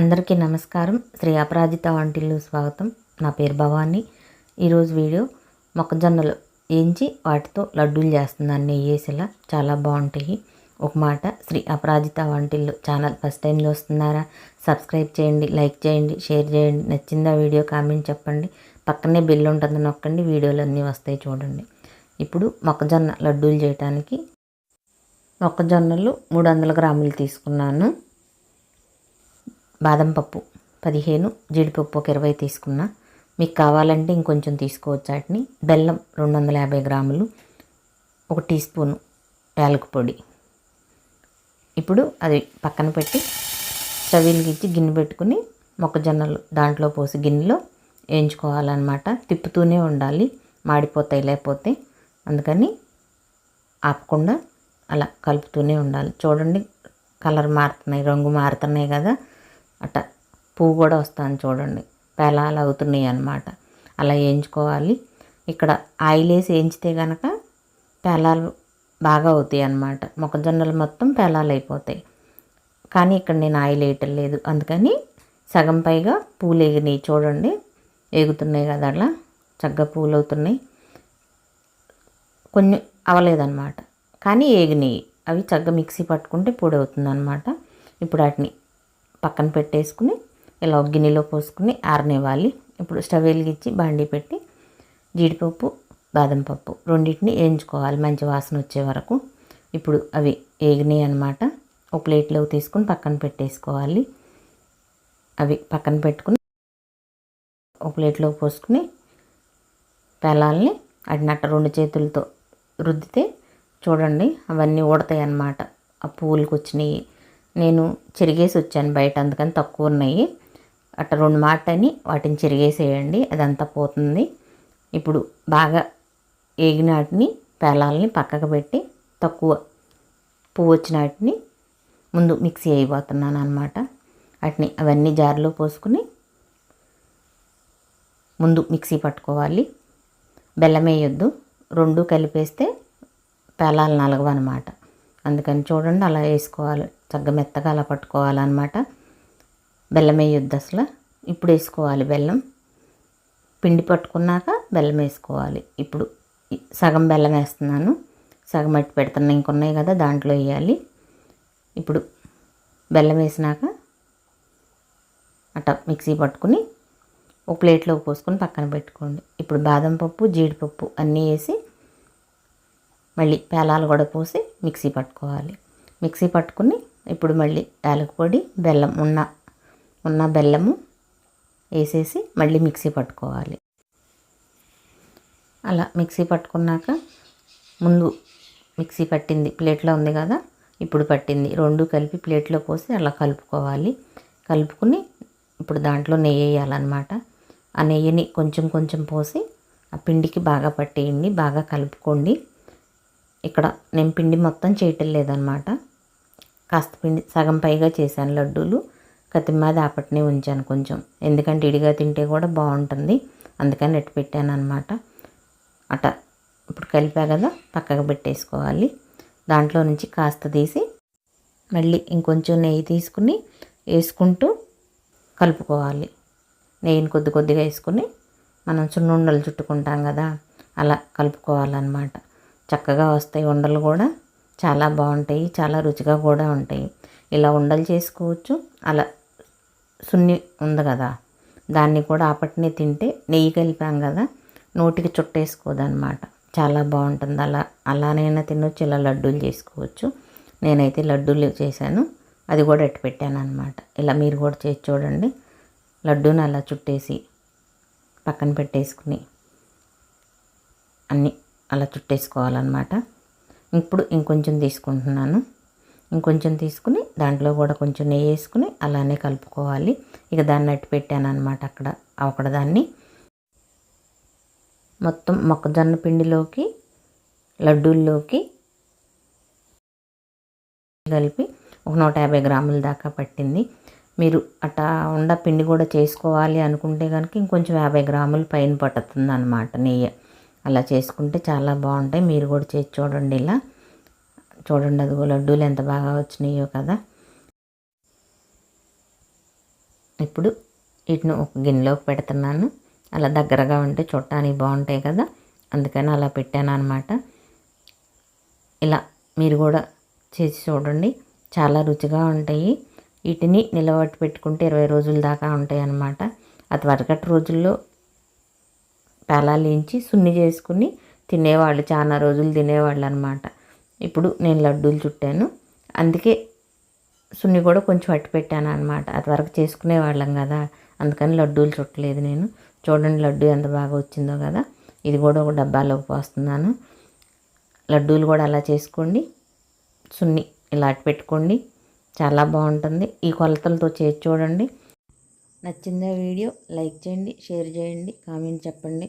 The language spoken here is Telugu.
అందరికీ నమస్కారం. శ్రీ అపరాజిత వంటిల్లు స్వాగతం. నా పేరు భవానీ. ఈరోజు వీడియో మొక్కజొన్నలు వేయించి వాటితో లడ్డూలు చేస్తున్నాను నెయ్యి వేసేలా చాలా బాగుంటాయి. ఒక మాట Shri Aparajitha Vantillu channel first time చూస్తున్నారా సబ్స్క్రైబ్ చేయండి లైక్ చేయండి షేర్ చేయండి. నచ్చిందా వీడియో కామెంట్ చెప్పండి. పక్కనే బిల్ ఉంటుంది నొక్కండి. వీడియోలు అన్నీ వస్తాయి చూడండి. ఇప్పుడు మొక్కజొన్న లడ్డూలు చేయడానికి మొక్కజొన్నలు మూడు వందల గ్రాములు తీసుకున్నాను. బాదం పప్పు పదిహేను జీడిపప్పు ఒక ఇరవై తీసుకున్న. మీకు కావాలంటే ఇంకొంచెం తీసుకోవచ్చు వాటిని. బెల్లం రెండు వందల యాభై గ్రాములు ఒక టీ స్పూను యాలకు పొడి. ఇప్పుడు అది పక్కన పెట్టి స్టవ్ గిన్నె పెట్టుకుని మొక్కజొన్నలు దాంట్లో పోసి గిన్నెలో వేయించుకోవాలన్నమాట. తిప్పుతూనే ఉండాలి మాడిపోతాయి లేకపోతే. అందుకని ఆపకుండా అలా కలుపుతూనే ఉండాలి. చూడండి కలర్ మారుతున్నాయి రంగు మారుతున్నాయి కదా. అట్ట పువ్వు కూడా వస్తాను చూడండి. పెలాలు అవుతున్నాయి అన్నమాట. అలా వేయించుకోవాలి. ఇక్కడ ఆయిల్ వేసి వేయించితే కనుక పెలాలు బాగా అవుతాయి అన్నమాట. మొక్కజొన్నలు మొత్తం పెలాలు అయిపోతాయి. కానీ ఇక్కడ నేను ఆయిల్ వేయటం లేదు. అందుకని సగం పైగా పూలు ఎగినాయి చూడండి. ఎగుతున్నాయి కదా అట్లా చక్కగా పూలు అవుతున్నాయి. కొన్ని అవలేదన్నమాట. కానీ ఏగినాయి అవి చక్కగా మిక్సీ పట్టుకుంటే పొడి అవుతుంది అనమాట ఇప్పుడు వాటిని పక్కన పెట్టేసుకుని ఇలా ఒక గిన్నెలో పోసుకుని ఆరనివ్వాలి. ఇప్పుడు స్టవ్ వెలిగించి బాండీ పెట్టి జీడిపప్పు బాదం పప్పు రెండింటిని వేయించుకోవాలి మంచి వాసన వచ్చే వరకు. ఇప్పుడు అవి వేగినాయి అనమాట ఒక ప్లేట్లో తీసుకుని పక్కన పెట్టేసుకోవాలి. అవి పక్కన పెట్టుకుని ఒక ప్లేట్లో పోసుకుని పెళ్ళాలని అడినట్ట రెండు చేతులతో రుద్దితే చూడండి అవన్నీ ఊడతాయి అన్నమాట ఆ పువ్వులకు వచ్చినాయి నేను చెరిగేసి వచ్చాను బయట అందుకని తక్కువ ఉన్నాయి. అట్ట రెండు మాటని వాటిని చెరిగేసేయండి అదంతా పోతుంది. ఇప్పుడు బాగా ఏగినాటిని పేలాలని పక్కకు పెట్టి తక్కువ పువ్వు వచ్చినాటిని ముందు మిక్సీ అయిపోతున్నాను అనమాట వాటిని అవన్నీ జార్లో పోసుకుని ముందు మిక్సీ పట్టుకోవాలి. బెల్లం వేయొద్దు రెండు కలిపేస్తే పేలాలు నలగవన్నమాట అందుకని చూడండి అలా వేసుకోవాలి. చక్కగా మెత్తగా అలా పట్టుకోవాలన్నమాట. బెల్లం వేయొద్దు అసలు. ఇప్పుడు వేసుకోవాలి బెల్లం. పిండి పట్టుకున్నాక బెల్లం వేసుకోవాలి. ఇప్పుడు సగం బెల్లం వేస్తున్నాను. సగం మట్టి పెడుతున్నా ఇంకొన్నాయి కదా దాంట్లో వేయాలి. ఇప్పుడు బెల్లం వేసినాక అట్ట మిక్సీ పట్టుకుని ఒక ప్లేట్లో పోసుకొని పక్కన పెట్టుకోండి. ఇప్పుడు బాదం పప్పు జీడిపప్పు అన్నీ వేసి మళ్ళీ పేలాలు కూడా పోసి మిక్సీ పట్టుకోవాలి. మిక్సీ పట్టుకుని ఇప్పుడు మళ్ళీ యాలక పొడి బెల్లం ఉన్న ఉన్న బెల్లము వేసేసి మళ్ళీ మిక్సీ పట్టుకోవాలి. అలా మిక్సీ పట్టుకున్నాక ముందు మిక్సీ పట్టింది ప్లేట్లో ఉంది కదా ఇప్పుడు పట్టింది. రెండు కలిపి ప్లేట్లో పోసి అలా కలుపుకోవాలి. కలుపుకుని ఇప్పుడు దాంట్లో నెయ్యి వేయాలన్నమాట. ఆ నెయ్యిని కొంచెం కొంచెం పోసి ఆ పిండికి బాగా పట్టేయండి బాగా కలుపుకోండి. ఇక్కడ నేను పిండి మొత్తం చేయటం లేదనమాట కాస్త పిండి సగం పైగా చేశాను లడ్డూలు. కతిమాది ఆపట్నే ఉంచాను కొంచెం. ఎందుకంటే ఇడిగా తింటే కూడా బాగుంటుంది. అందుకని ఎట్టు పెట్టాను అనమాట అట ఇప్పుడు కలిపా కదా పక్కకు పెట్టేసుకోవాలి. దాంట్లో నుంచి కాస్త తీసి మళ్ళీ ఇంకొంచెం నెయ్యి తీసుకుని వేసుకుంటూ కలుపుకోవాలి. నెయ్యిని కొద్ది కొద్దిగా వేసుకుని మనం సున్నుండలు చుట్టుకుంటాం కదా అలా కలుపుకోవాలన్నమాట. చక్కగా వస్తాయి ఉండలు కూడా. చాలా బాగుంటాయి చాలా రుచిగా కూడా ఉంటాయి. ఇలా ఉండలు చేసుకోవచ్చు. అలా సున్ని ఉంది కదా దాన్ని కూడా అప్పటినే తింటే నెయ్యి కలిపాం కదా నోటికి చుట్టేసుకోదనమాట. చాలా బాగుంటుంది. అలా అలానైనా తినొచ్చు ఇలా లడ్డూలు చేసుకోవచ్చు. నేనైతే లడ్డూలు చేశాను. అది కూడా ఎట్టు పెట్టాను అనమాట ఇలా మీరు కూడా చేసి చూడండి. లడ్డూని అలా చుట్టేసి పక్కన పెట్టేసుకుని అన్నీ అలా చుట్టేసుకోవాలన్నమాట. ఇప్పుడు ఇంకొంచెం తీసుకుంటున్నాను. ఇంకొంచెం తీసుకుని దాంట్లో కూడా కొంచెం నెయ్యి వేసుకుని అలానే కలుపుకోవాలి. ఇక దాన్ని అట్టు పెట్టాను అనమాట అక్కడ అక్కడ దాన్ని మొత్తం మొక్కజొన్న పిండిలోకి లడ్డూల్లోకి కలిపి ఒక నూట యాభై గ్రాముల దాకా పట్టింది. మీరు అట్టా ఉండ పిండి కూడా చేసుకోవాలి అనుకుంటే కనుక ఇంకొంచెం యాభై గ్రాములు పైన పట్టుతుంది అనమాట నెయ్యి. అలా చేసుకుంటే చాలా బాగుంటాయి. మీరు కూడా చేసి చూడండి ఇలా. చూడండి అదిగో లడ్డూలు ఎంత బాగా వచ్చినాయో కదా. ఇప్పుడు వీటిని ఒక గిన్నెలోకి పెడుతున్నాను. అలా దగ్గరగా ఉంటే చుట్టానికి బాగుంటాయి కదా. అందుకని అలా పెట్టాను అనమాట ఇలా మీరు కూడా చేసి చూడండి. చాలా రుచిగా ఉంటాయి. వీటిని నిలబట్టి పెట్టుకుంటే ఇరవై రోజుల దాకా ఉంటాయి అన్నమాట. ఆ త్వరగటి రోజుల్లో పేలాలించి సున్ని చేసుకుని తినేవాళ్ళు చాలా రోజులు తినేవాళ్ళు అనమాట ఇప్పుడు నేను లడ్డూలు చుట్టాను. అందుకే సున్ని కూడా కొంచెం అట్టి పెట్టాను అనమాట అది వరకు చేసుకునే వాళ్ళం కదా అందుకని లడ్డూలు చుట్టలేదు నేను. చూడండి లడ్డు ఎంత బాగా వచ్చిందో కదా ఇది కూడా ఒక డబ్బాలోకి పోస్తున్నాను. లడ్డూలు కూడా అలా చేసుకోండి. సున్ని ఇలా అట్టి పెట్టుకోండి. చాలా బాగుంటుంది. ఈ కొలతలతో చేసి చూడండి. నచ్చిందా వీడియో లైక్ చేయండి షేర్ చేయండి కామెంట్ చెప్పండి.